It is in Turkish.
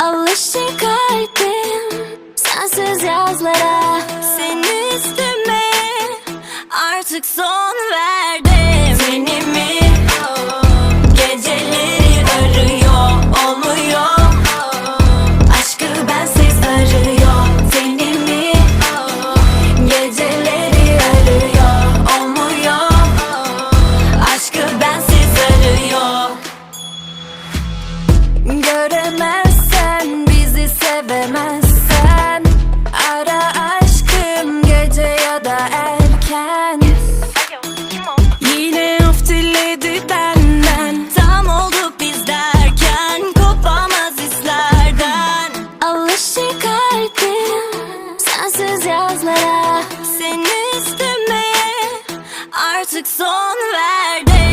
Alışır kalbim sensiz yazlara. Seni istemeye artık son verdim. Seni mi? Geceleri arıyor olmuyor. Aşkı bensiz arıyor. Seni mi? Geceleri arıyor olmuyor. Aşkı bensiz arıyor. Göremezsen Sensiz yazlara Seni istemeye Artık son ver